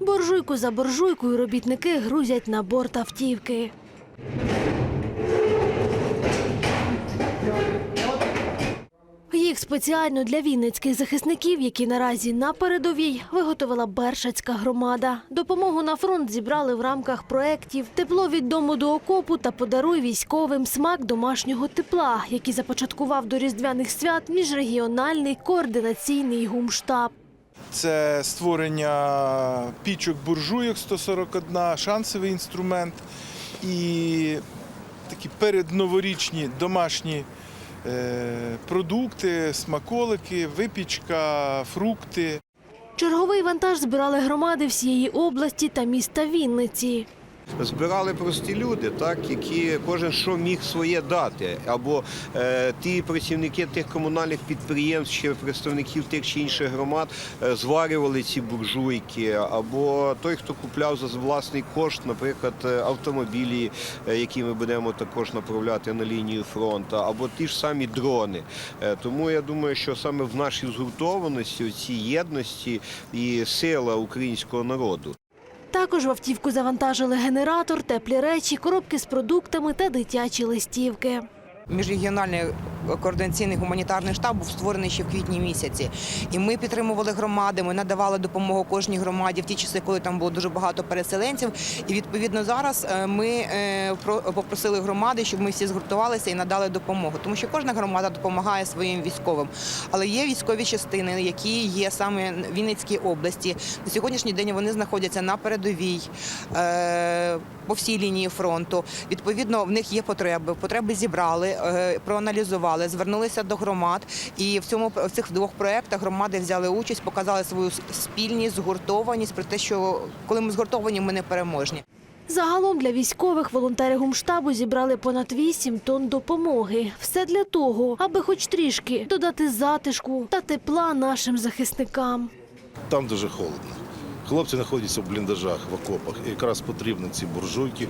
Боржуйку за боржуйкою робітники грузять на борт автівки. Їх спеціально для вінницьких захисників, які наразі на передовій, виготовила Бершацька громада. Допомогу на фронт зібрали в рамках проєктів Тепло від дому до окопу та подаруй військовим смак домашнього тепла, який започаткував до різдвяних свят міжрегіональний координаційний гумштаб. Це створення пічок буржуйок 141, шансовий інструмент і такі передноворічні домашні е, продукти, смаколики, випічка, фрукти. Черговий вантаж збирали громади всієї області та міста Вінниці. Збирали прості люди, так які кожен що міг своє дати, або е, ті працівники тих комунальних підприємств чи представників тих чи інших громад е, зварювали ці буржуйки, або той, хто купляв за власний кошт, наприклад, е, автомобілі, е, які ми будемо також направляти на лінію фронту, або ті ж самі дрони. Е, тому я думаю, що саме в нашій згуртованості, цій єдності і сила українського народу. Також в автівку завантажили генератор, теплі речі, коробки з продуктами та дитячі листівки. Міжрегіональний координаційний гуманітарний штаб був створений ще в квітні місяці. І ми підтримували громади, ми надавали допомогу кожній громаді в ті часи, коли там було дуже багато переселенців. І відповідно зараз е, ми е, попросили громади, щоб ми всі згуртувалися і надали допомогу. Тому що кожна громада допомагає своїм військовим. Але є військові частини, які є саме в Вінницькій області. На сьогоднішній день вони знаходяться на передовій е, по всій лінії фронту. Відповідно, в них є потреби. Потреби зібрали, е, проаналізували, звернулися до громад. І в цьому в цих двох проєктах громади взяли участь, показали свою спільність, згуртованість про те, що коли ми згуртовані, ми не переможні. Загалом для військових волонтери гумштабу зібрали понад 8 тонн допомоги. Все для того, аби хоч трішки додати затишку та тепла нашим захисникам. Там дуже холодно. Хлопці знаходяться в бліндажах, в окопах. І якраз потрібні ці буржуйки,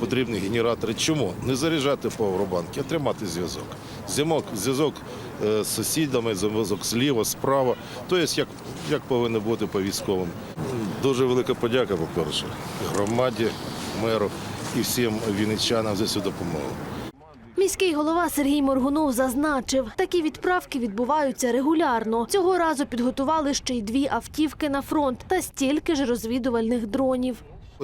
потрібні генератори. Чому? Не заряджати павербанки, а тримати зв'язок. Зв'язок, зв'язок е, з сусідами, зв'язок зліва, справа. Тобто, як, як повинно бути по військовим. Дуже велика подяка, по-перше, громаді, меру і всім вінничанам за цю допомогу. Міський голова Сергій Моргунов зазначив, такі відправки відбуваються регулярно. Цього разу підготували ще й дві автівки на фронт та стільки ж розвідувальних дронів.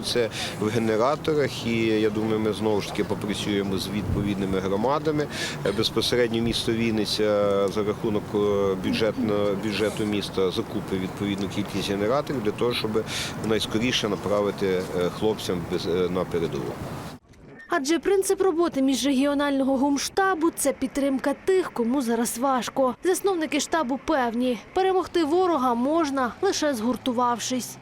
Це в генераторах, і я думаю, ми знову ж таки попрацюємо з відповідними громадами. Е, Безпосередньо місто Вінниця за рахунок е, бюджетно, бюджету міста закупить відповідну кількість генераторів для того, щоб найскоріше направити е, хлопцям е, на передову. Адже принцип роботи міжрегіонального гумштабу це підтримка тих, кому зараз важко. Засновники штабу певні, перемогти ворога можна лише згуртувавшись.